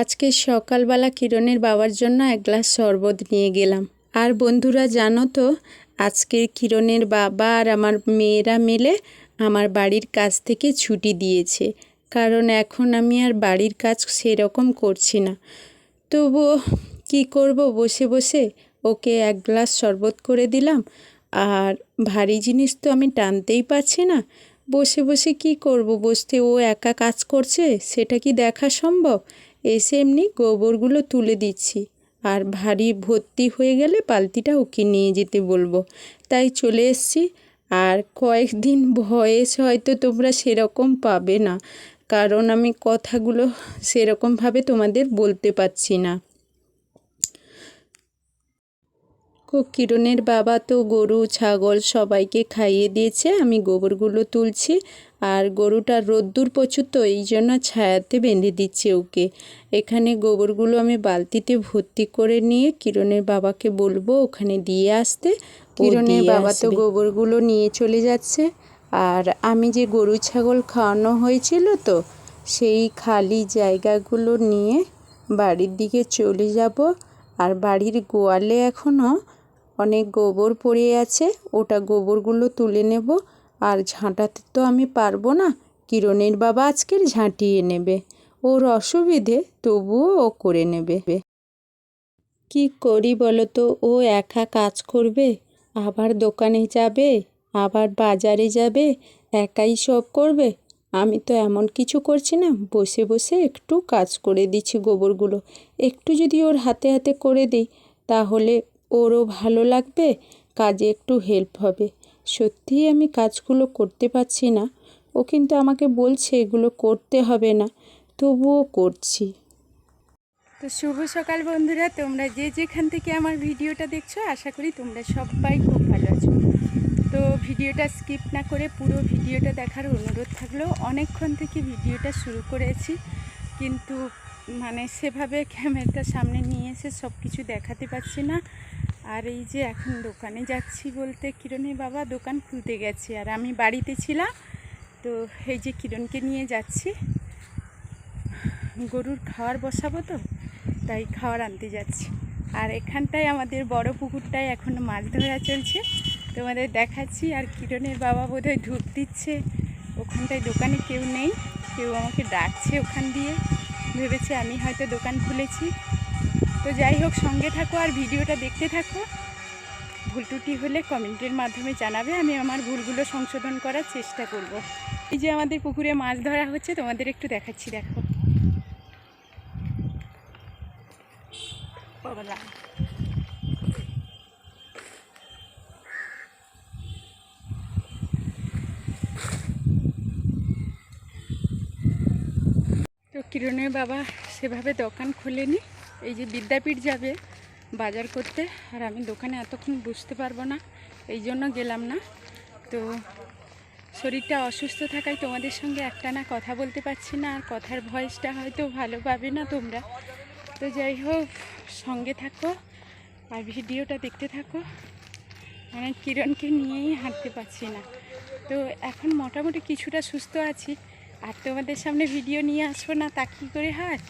আজকে সকালবেলা কিরণের বাবার জন্য এক গ্লাস শরবত নিয়ে গেলাম। আর বন্ধুরা, জানো তো আজকে কিরণের বাবা আর আমার মেয়েরা মিলে আমার বাড়ির কাজ থেকে ছুটি দিয়েছে। কারণ এখন আমি আর বাড়ির কাজ সেরকম করছি না। তবুও কী করব, বসে বসে ওকে এক গ্লাস শরবত করে দিলাম। আর ভারী জিনিস তো আমি টানতেই পারছি না। বসে বসে কি করব, বসতে ও একা কাজ করছে, সেটা কি দেখা সম্ভব? এসে এমনি গোবরগুলো তুলে দিচ্ছি। আর ভারী ভর্তি হয়ে গেলে বালতিটা ওকে নিয়ে যেতে বলব। তাই চলে এসছি। আর কয়েকদিন ভয়েস হয়তো তোমরা সেরকম পাবে না। কারণ আমি কথাগুলো সেরকমভাবে তোমাদের বলতে পারছি না। কিরণের বাবা তো গরু, ছাগল সবাইকে খাইয়ে দিয়েছে। আমি গোবরগুলো তুলছি। আর গরুটা রোদ্দুর প্রচুর তো এই জন্য ছায়াতে বেঁধে দিচ্ছে ওকে। এখানে গোবরগুলো আমি বালতিতে ভর্তি করে নিয়ে কিরণের বাবাকে বলব ওখানে দিয়ে আসতে। কিরণের বাবা তো গোবরগুলো নিয়ে চলে যাচ্ছে। আর আমি যে গরু ছাগল খাওয়ানো হয়েছিল তো সেই খালি জায়গাগুলো নিয়ে বাড়ির দিকে চলে যাব। আর বাড়ির গোয়ালে এখনও অনেক গোবর পড়ে আছে ওটা গোবরগুলো তুলে নেব। আর ঝাঁটাতে তো আমি পারব না। কিরণের বাবা আজকের ঝাঁটিয়ে নেবে। ওর অসুবিধে তবুও ও করে নেবে। কি করি বলো তো, ও একা কাজ করবে, আবার দোকানে যাবে, আবার বাজারে যাবে, একাই সব করবে। আমি তো এমন কিছু করছি না, বসে বসে একটু কাজ করে দিচ্ছি গোবরগুলো। একটু যদি ওর হাতে হাতে করে দিই, তাহলে ওরও ভালো লাগবে, কাজে একটু হেল্প হবে। সত্যিই আমি কাজগুলো করতে পারছি না। ও কিন্তু আমাকে বলছে এগুলো করতে হবে না। তবুও করছি। তো শুভ সকাল বন্ধুরা, তোমরা যে যেখান থেকে আমার ভিডিওটা দেখছ, আশা করি তোমরা সবাই খুব ভালো আছো। তো ভিডিওটা স্কিপ না করে পুরো ভিডিওটা দেখার অনুরোধ থাকল, অনেকক্ষণ থেকে ভিডিওটা শুরু করেছি, কিন্তু মানে সেভাবে ক্যামেরাটা সামনে নিয়ে এসে সব কিছু দেখাতে পারছি না। আর এই যে এখন দোকানে যাচ্ছি বলতে কিরণের বাবা দোকান খুলতে গেছে আর আমি বাড়িতে ছিলাম, তো এই যে কিরণকে নিয়ে যাচ্ছি। গরুর খাওয়ার বসাবো তো, তাই খাওয়ার আনতে যাচ্ছি। আর এখানটায় আমাদের বড় পুকুরটায় এখন মাছ ধরা চলছে। তোমাদের দেখাচ্ছি আর কিরণের বাবা বোধহয় ধূপ দিচ্ছে। ওখানটায় দোকানে কেউ নেই, কেউ আমাকে ডাকছে ওখান দিয়ে। ভেবেছে আমি হয়তো দোকান খুলেছি। তো যাই হোক, সঙ্গে থাকো আর ভিডিওটা দেখতে থাকো। ভুল ত্রুটি হলে কমেন্টের মাধ্যমে জানাবে, আমি আমার ভুলগুলো সংশোধন করার চেষ্টা করব। এই যে আমাদের পুকুরে মাছ ধরা হচ্ছে, তোমাদের একটু দেখাচ্ছি, দেখো। তো কিরণের বাবা সেভাবে দোকান খোলেনি। এই যে বিদ্যাপীঠ যাবে বাজার করতে, আর আমি দোকানে এতক্ষণ বুঝতে পারব না, এই জন্য গেলাম না। তো শরীরটা অসুস্থ থাকায় তোমাদের সঙ্গে একটানা কথা বলতে পারছি না, আর কথার ভয়েসটা হয়তো ভালো পাবে না তোমরা। তো যাই হোক, সঙ্গে থাকো, আর ভিডিওটা দেখতে থাকো। মানে কিরণকে নিয়েই হাঁটতে পারছি না। তো এখন মোটামুটি কিছুটা সুস্থ আছি, আর তোমাদের সামনে ভিডিও নিয়ে আসব না, তা কী করে হয়?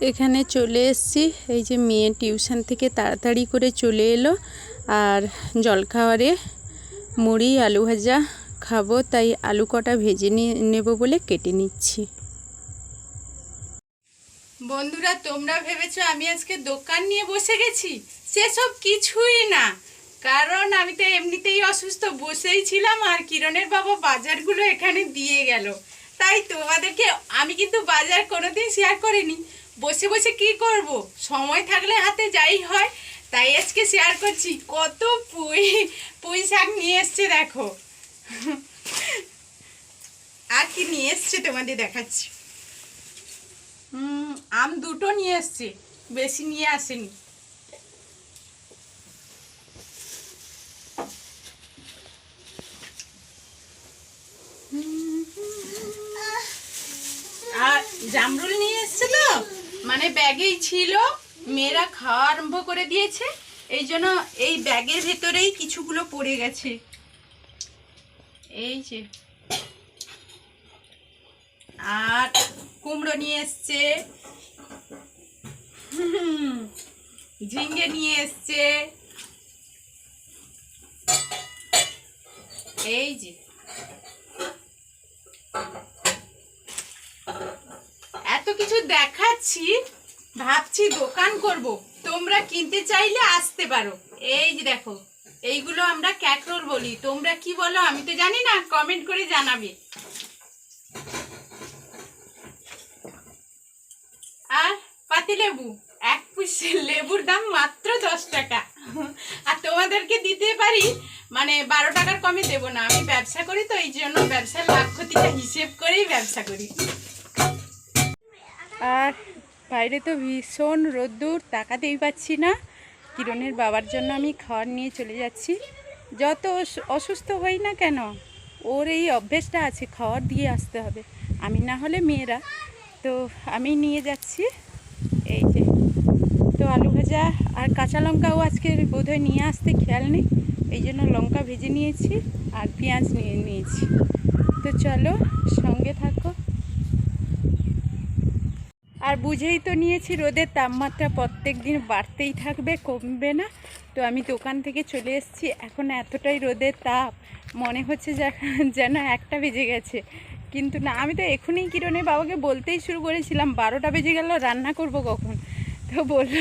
এখানে চলে এসছি। এই যে মেয়ে টিউশন থেকে তাড়াতাড়ি করে চলে এলো। আর জলখাবারে মুড়ি, আলু ভাজা খাব, তাই আলু কটা ভেজে নেব বলে কেটে নিচ্ছি। বন্ধুরা, তোমরা ভেবেছো আমি আজকে দোকান নিয়ে বসে গেছি? সেসব কিছুই না। কারণ আমি তো এমনিতেই অসুস্থ, বসেই ছিলাম আর কিরণের বাবা বাজারগুলো এখানে দিয়ে গেল। তাই তোমাদেরকে আমি কিন্তু বাজার কোনোদিন শেয়ার করিনি। বসে বসে কি করব? সময় থাকলে হাতে যাই হয়। তাই আজকে শেয়ার করছি। কত পুঁই পুঁই শাক নিয়ে এসছে দেখো। আর কি নিয়ে এসছে তোমাদের দেখাচ্ছি। আম দুটো নিয়ে এসছে। বেশি নিয়ে আসেনি। আর জামরুল নিয়ে এসছে তো? মানে ব্যাগেই ছিল, মেয়েরা খাওয়া আরম্ভ করে দিয়েছে, এই জন্য এই ব্যাগের ভেতরেই কিছুগুলো পড়ে গেছে। এই যে। আর কুমড়ো নিয়ে এসছে। ঝিঙ্গে নিয়ে এসছে। এই যে। কিছু দেখাচ্ছি। ভাবছি দোকান করব। তোমরা কিনতে চাইলে আসতে পারো। এই যে দেখো, এইগুলো আমরা ক্যাকরোল বলি। তোমরা কি বলো? আমি তো জানি না। কমেন্ট করে জানাবে। আর পাতিলেবু, এক পিস লেবুর দাম মাত্র দশ টাকা। আর তোমাদেরকে দিতে পারি মানে বারো টাকার কমে দেবো না। আমি ব্যবসা করি তো, এই জন্য ব্যবসার লাভ ক্ষতিটা হিসেব করেই ব্যবসা করি। আর বাইরে তো ভীষণ রোদ্দুর, তাকাতেই পাচ্ছি না। কিরণের বাবার জন্য আমি খাবার নিয়ে চলে যাচ্ছি। যত অসুস্থ হই না কেন, ওর এই অভ্যেসটা আছে খাবার দিয়ে আসতে হবে। আমি না হলে মেয়েরা। তো আমি নিয়ে যাচ্ছি। এই যে, তো আলু ভাজা আর কাঁচা লঙ্কাও আজকে বোধহয় নিয়ে আসতে খেয়াল নেই। এই জন্য লঙ্কা ভেজে নিয়েছি আর পেঁয়াজ নিয়ে নিয়েছি। তো চলো সঙ্গে থাকো। আর বুঝেই তো নিয়েছি, রোদের তাপমাত্রা প্রত্যেক দিন বাড়তেই থাকবে, কমবে না। তো আমি দোকান থেকে চলে এসেছি, এখন এতটাই রোদের তাপ, মনে হচ্ছে যেন একটা বেজে গেছে। কিন্তু না, আমি তো এখনই কিরণের বাবাকে বলতেই শুরু করেছিলাম, বারোটা বেজে গেল, রান্না করব কখন? তো বলল,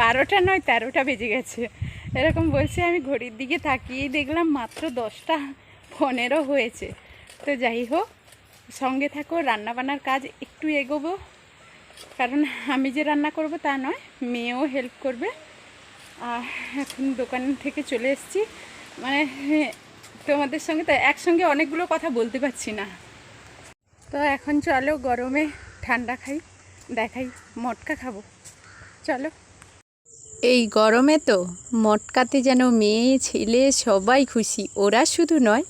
বারোটা নয়, তেরোটা বেজে গেছে। এরকম বলছে, আমি ঘড়ির দিকে তাকিয়েই দেখলাম মাত্র দশটা পনেরো হয়েছে। তো যাই হোক, সঙ্গে থাকো, রান্নাবান্নার কাজ একটু এগোবো। কারণ আমি যে রান্না করব তা নয়, মেয়েও হেল্প করবে। আর এখন দোকান থেকে চলে এসেছি। মানে তোমাদের সঙ্গে তো একসঙ্গে অনেকগুলো কথা বলতে পারছি না। তো এখন চলো গরমে ঠান্ডা খাই, দেখাই, মটকা খাব। চলো। এই গরমে তো মটকাতে যেন মেয়ে, ছেলে সবাই খুশি, ওরা শুধু নয়,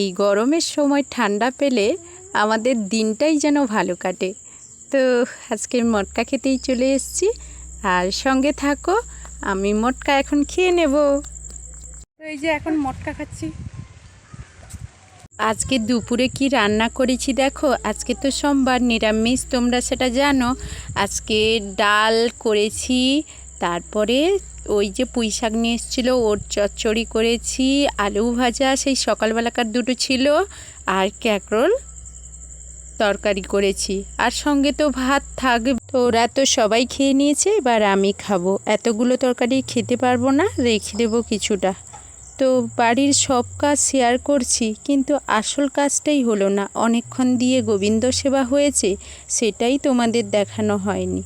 এই গরমের সময় ঠান্ডা পেলে আমাদের দিনটাই যেন ভালো কাটে। তো আজকে মটকা খেতেই চলে এসেছি। আর সঙ্গে থাকো আমি মটকা এখন খেয়ে নেব। তো এই যে এখন মটকা খাচ্ছি। আজকে দুপুরে কি রান্না করেছি দেখো? আজকে তো সোমবার নিরামিষ তোমরা সেটা জানো। আজকে ডাল করেছি তারপরে ওই যে পুঁই শাক নিয়ে এসেছিল ওর চচ্চড়ি করেছি আলু ভাজা সেই সকালবেলাকার দুটো ছিল আর ক্যাকরোল তরকারি করেছি। আর সঙ্গে তো ভাত থাকবে। তো ওরা তো সবাই খেয়ে নিয়েছে, এবার আমি খাব। এতগুলো তরকারি খেতে পারব না, রেখে দেবো কিছুটা। তো বাড়ির সব কাজ শেয়ার করছি, কিন্তু আসল কাজটাই হলো না। অনেকক্ষণ দিয়ে গোবিন্দ সেবা হয়েছে, সেটাই তোমাদের দেখানো হয়নি।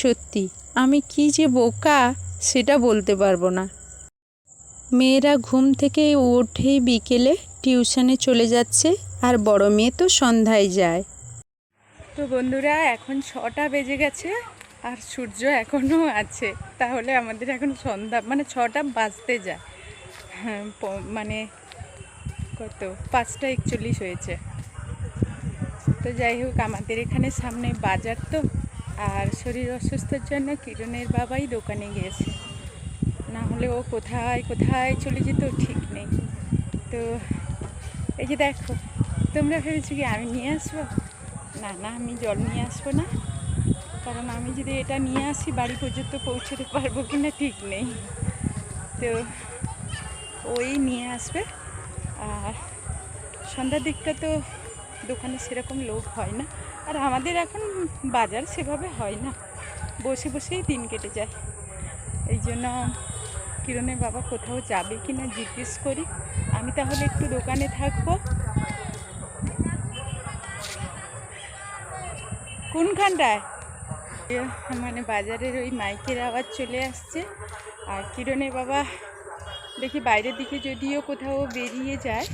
সত্যি, আমি কি যে বোকা, সেটা বলতে পারব না। মেয়েরা ঘুম থেকে ওঠে বিকেলে টিউশনে চলে যাচ্ছে আর বড় মেয়ে তো সন্ধ্যায় যায়। তো বন্ধুরা, এখন ছটা বেজে গেছে আর সূর্য এখনও আছে। তাহলে আমাদের এখন সন্ধ্যা মানে ছটা বাজতে যায়। হ্যাঁ মানে কত? পাঁচটা একচল্লিশ হয়েছে। তো যাই হোক, আমাদের এখানে সামনে বাজার তো, আর শরীর অসুস্থর জন্য কিরণের বাবাই দোকানে গিয়েছে। না হলে ও কোথায় কোথায় চলে যেত ঠিক নেই। তো এই যে দেখো, তোমরা ভেবেছো কি আমি নিয়ে আসব? না না, আমি জল নিয়ে আসব না। কারণ আমি যদি এটা নিয়ে আসি, বাড়ি পর্যন্ত পৌঁছতে পারব কি না ঠিক নেই। তো ওই নিয়ে আসবে। আর সন্ধ্যার দিকটা তো দোকানে সেরকম লোক হয় না। আর আমাদের এখন বাজার সেভাবে হয় না। বসে বসেই দিন কেটে যায়। এই জন্য কিরণের বাবা কোথাও যাবে কি না জিজ্ঞেস করি। আমি তাহলে একটু দোকানে থাকব। কোনখানটায়? মানে বাজারের ওই মাইকের আওয়াজ চলে আসছে। আর কিরণের বাবা দেখি বাইরের দিকে যদিও কোথাও বেরিয়ে যায়,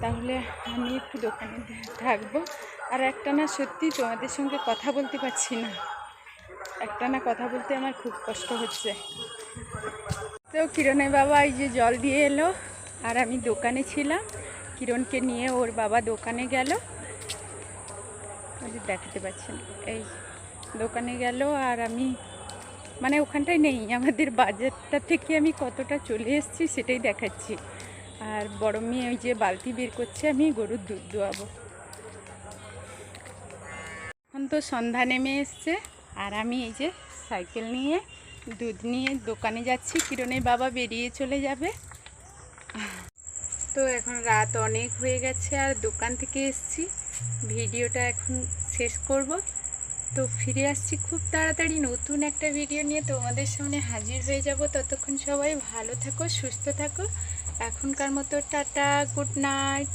তাহলে আমি একটু দোকানে থাকব। আর একটা না সত্যি তোমাদের সঙ্গে কথা বলতে পারছি না। একটা না কথা বলতে আমার খুব কষ্ট হচ্ছে। তো কিরণের বাবা এই যে জল দিয়ে এলো, আর আমি দোকানে ছিলাম। কিরণকে নিয়ে ওর বাবা দোকানে গেল। দেখাতে পাচ্ছেন এই দোকানে গেল আর আমি মানে ওখানটায় নেই, আমাদের বাজারটা থেকে আমি কতটা চলে এসেছি সেটাই দেখাচ্ছি। আর বড় মেয়ে ওই যে বালতি বের করছে, আমি গরুর দুধ দোয়াবো। এখন তো সন্ধ্যা নেমে এসছে, আর আমি এই যে সাইকেল নিয়ে দুধ নিয়ে দোকানে যাচ্ছি। কিরণের বাবা বেরিয়ে চলে যাবে। তো এখন রাত অনেক হয়ে গেছে আর দোকান থেকে এসছি। ভিডিওটা এখন শেষ করব। তো ফিরে আসছি খুব তাড়াতাড়ি নতুন একটা ভিডিও নিয়ে। তোমাদের সামনে হাজির হয়ে যাব। ততক্ষণ সবাই ভালো থাকো, সুস্থ থাকো। এখনকার মতো টাটা, গুড নাইট।